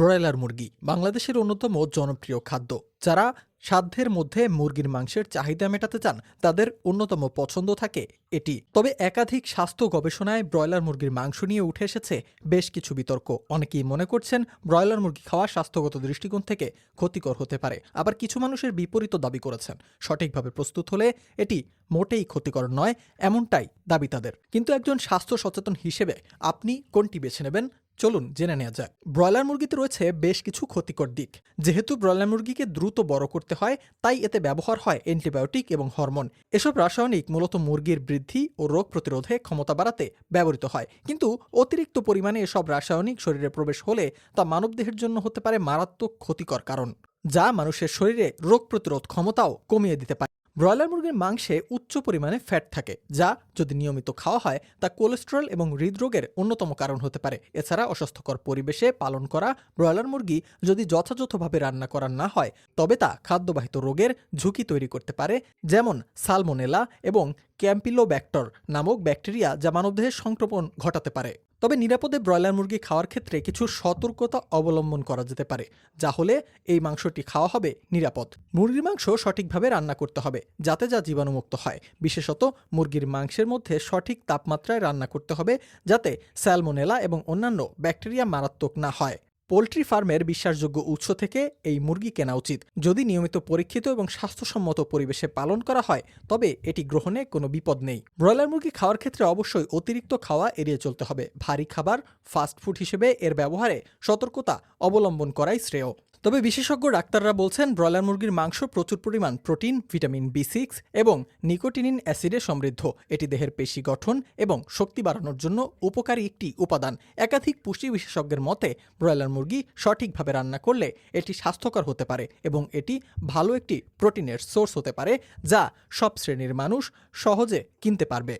Broiler মুরগি বাংলাদেশের অন্যতম জনপ্রিয় খাদ্য। যারা সাধ্যের মধ্যে মুরগির মাংসের চাহিদা মেটাতে চান, তাদের অন্যতম পছন্দ থাকে এটি। তবে একাধিক স্বাস্থ্য গবেষণায় ব্রয়লার মুরগির মাংস নিয়ে উঠে এসেছে বেশ কিছু বিতর্ক। অনেকেই মনে করছেন ব্রয়লার মুরগি খাওয়া স্বাস্থ্যগত দৃষ্টিকোণ থেকে ক্ষতিকর হতে পারে, আবার কিছু মানুষের বিপরীত দাবি করেছেন। সঠিকভাবে প্রস্তুত হলে এটি মোটেই ক্ষতিকর নয়, এমনটাই দাবি তাদের। কিন্তু একজন স্বাস্থ্য সচেতন হিসেবে আপনি কোনটি বেছে নেবেন চলুন জেনে নেওয়া যাক। ব্রয়লার মুরগিতে রয়েছে বেশ কিছু ক্ষতিকর দিক। যেহেতু ব্রয়লার মুরগিকে দ্রুত বড় করতে হয়, তাই এতে ব্যবহার হয় অ্যান্টিবায়োটিক এবং হরমোন। এসব রাসায়নিক মূলত মুরগির বৃদ্ধি ও রোগ প্রতিরোধে ক্ষমতা বাড়াতে ব্যবহৃত হয়। কিন্তু অতিরিক্ত পরিমাণে এসব রাসায়নিক শরীরে প্রবেশ হলে তা মানবদেহের জন্য হতে পারে মারাত্মক ক্ষতিকর কারণ, যা মানুষের শরীরে রোগ প্রতিরোধ ক্ষমতাও কমিয়ে দিতে পারে। ব্রয়লার মুরগির মাংসে উচ্চ পরিমাণে ফ্যাট থাকে, যা যদি নিয়মিত খাওয়া হয়, তা কোলেস্টেরল এবং হৃদরোগের অন্যতম কারণ হতে পারে। এছাড়া অস্বাস্থ্যকর পরিবেশে পালন করা ব্রয়লার মুরগি যদি যথাযথভাবে রান্না করা না হয়, তবে তা খাদ্যবাহিত রোগের ঝুঁকি তৈরি করতে পারে, যেমন সালমোনেলা এবং ক্যাম্পিলোব্যাক্টর নামক ব্যাকটেরিয়া যা মানবদেহে সংক্রমণ ঘটাতে পারে। তবে নিরাপদে ব্রয়লার মুরগি খাওয়ার ক্ষেত্রে কিছু সতর্কতা অবলম্বন করা যেতে পারে, যা হলে এই মাংসটি খাওয়া হবে নিরাপদ। মুরগির মাংস সঠিকভাবে রান্না করতে হবে, যাতে যা জীবাণুমুক্ত হয়। বিশেষত মুরগির মাংসের মধ্যে সঠিক তাপমাত্রায় রান্না করতে হবে, যাতে স্যালমোনেলা এবং অন্যান্য ব্যাকটেরিয়া মারাত্মক না হয়। পোলট্রি ফার্মের বিশ্বাসযোগ্য উৎস থেকে এই মুরগি কেনা উচিত। যদি নিয়মিত পরীক্ষিত এবং স্বাস্থ্যসম্মত পরিবেশে পালন করা হয়, তবে এটি গ্রহণে কোনো বিপদ নেই। ব্রয়লার মুরগি খাওয়ার ক্ষেত্রে অবশ্যই অতিরিক্ত খাওয়া এড়িয়ে চলতে হবে। ভারী খাবার ফাস্টফুড হিসেবে এর ব্যবহারে সতর্কতা অবলম্বন করাই শ্রেয়। তবে বিশেষজ্ঞ ডাক্তাররা বলছেন ব্রয়লার মুরগির মাংস প্রচুর পরিমাণ প্রোটিন, ভিটামিন বি সিক্স এবং নিকোটিনিন অ্যাসিডে সমৃদ্ধ। এটি দেহের পেশি গঠন এবং শক্তি বাড়ানোর জন্য উপকারী একটি উপাদান। একাধিক পুষ্টি বিশেষজ্ঞের মতে, ব্রয়লার মুরগি সঠিকভাবে রান্না করলে এটি স্বাস্থ্যকর হতে পারে এবং এটি ভালো একটি প্রোটিনের সোর্স হতে পারে যা সব শ্রেণির মানুষ সহজে কিনতে পারবে।